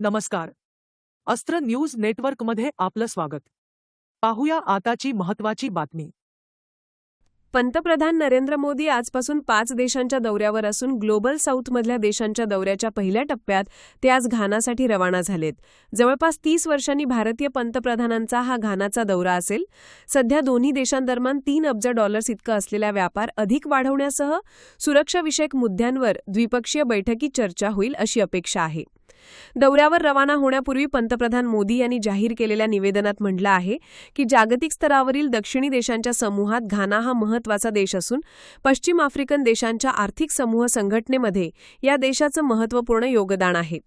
नमस्कार. अस्त्र न्यूज नेटवर्कमध्ये आपलं स्वागत. पाहूया आताची महत्वाची बातमी. पंतप्रधान नरेंद्र मोदी आजपासून पाच देशांच्या दौऱ्यावर असून ग्लोबल साऊथमधल्या देशांच्या दौऱ्याच्या पहिल्या टप्प्यात ते आज घानासाठी रवाना झालेत. जवळपास तीस वर्षांनी भारतीय पंतप्रधानांचा हा घानाचा दौरा असेल. सध्या दोन्ही देशांदरम्यान तीन अब्ज डॉलर्स इतका असलेला व्यापार अधिक वाढवण्यासह सुरक्षाविषयक मुद्द्यांवर द्विपक्षीय बैठकीत चर्चा होईल अशी अपेक्षा आहे. दौऱ्यावर रवाना होण्यापूर्वी पंतप्रधान मोदी यांनी जाहीर केलेल्या निवेदनात म्हटलं आहे की जागतिक स्तरावरील दक्षिणी देशांच्या समूहात घाना हा महत्त्वाचा देश असून पश्चिम आफ्रिकन देशांच्या आर्थिक समूह संघटनेमध्ये या देशाचं महत्त्वपूर्ण योगदान आहे.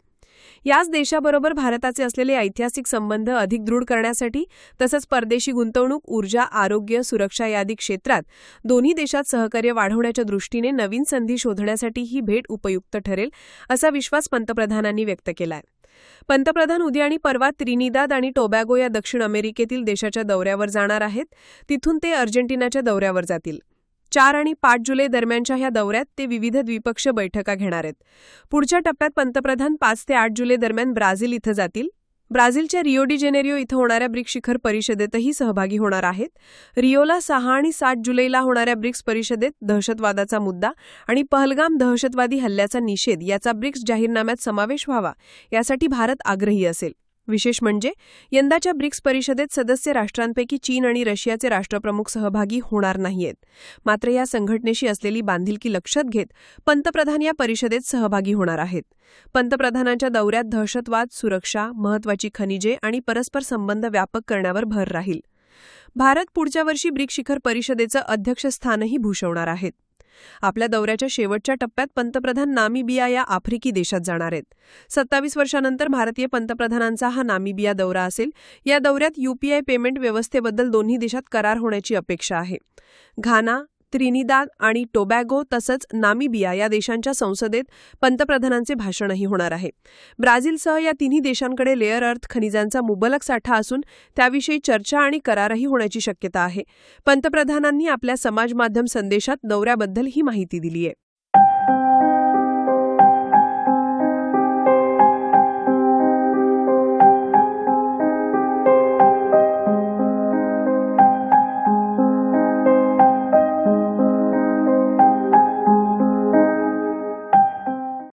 याच देशाबरोबर भारताचे असलेले ऐतिहासिक संबंध अधिक दृढ करण्यासाठी तसंच परदेशी गुंतवणूक ऊर्जा आरोग्य सुरक्षा यादी क्षेत्रात दोन्ही देशात सहकार्य वाढवण्याच्या दृष्टीने नवीन संधी शोधण्यासाठी ही भेट उपयुक्त ठरेल असा विश्वास पंतप्रधानांनी व्यक्त केलाय. पंतप्रधान उद्या आणि परवा त्रिनिदाद आणि टोबॅगो या दक्षिण अमेरिकेतील देशाच्या दौऱ्यावर जाणार आहेत. तिथून ते अर्जेंटिनाच्या दौऱ्यावर जातील. चार आणि पाच जुलै दरम्यानच्या ह्या दौऱ्यात ते विविध द्विपक्षीय बैठका घेणार आहेत. पुढच्या टप्प्यात पंतप्रधान पाच ते आठ जुलै दरम्यान ब्राझील इथं जातील. ब्राझीलच्या रिओ डी जेनेरिओ इथं होणाऱ्या ब्रिक्स शिखर परिषदेतही सहभागी होणार आहेत. रिओला सहा आणि सात जुलैला होणाऱ्या ब्रिक्स परिषदेत दहशतवादाचा मुद्दा आणि पहलगाम दहशतवादी हल्ल्याचा निषेध याचा ब्रिक्स जाहीरनाम्यात समावेश व्हावा यासाठी भारत आग्रही असेल. विशेष म्हणजे यंदाच्या ब्रिक्स परिषदेत सदस्य राष्ट्रांपैकी चीन आणि रशियाचे राष्ट्रप्रमुख सहभागी होणार नाहीयेत. मात्र या संघटनेशी असलेली बांधिलकी लक्षात घेत पंतप्रधान या परिषदेत सहभागी होणार आहेत. पंतप्रधानांच्या दौऱ्यात दहशतवाद सुरक्षा महत्वाची खनिजे आणि परस्पर संबंध व्यापक करण्यावर भर राहील. भारत पुढच्या वर्षी ब्रिक्स शिखर परिषदेचं अध्यक्षस्थानही भूषवणार आहेत. आपल्या दौऱ्याच्या शेवटच्या टप्प्यात पंतप्रधान नामिबिया या आफ्रिकी देशात जाणार आहेत. सत्तावीस वर्षानंतर भारतीय पंतप्रधानांचा हा नामिबिया दौरा असेल. या दौऱ्यात युपीआय पेमेंट व्यवस्थेबद्दल दोन्ही देशात करार होण्याची अपेक्षा आहे. घाना त्रिनिदाद आणि टोबॅगो तसंच नामिबिया या देशांच्या संसदेत पंतप्रधानांचे भाषणही होणार आहे. ब्राझीलसह या तिन्ही देशांकडे लेअर अर्थ खनिजांचा मुबलक साठा असून त्याविषयी चर्चा आणि करारही होण्याची शक्यता आहे. पंतप्रधानांनी आपल्या समाज माध्यम संदेशात दौऱ्याबद्दल ही माहिती दिली आहे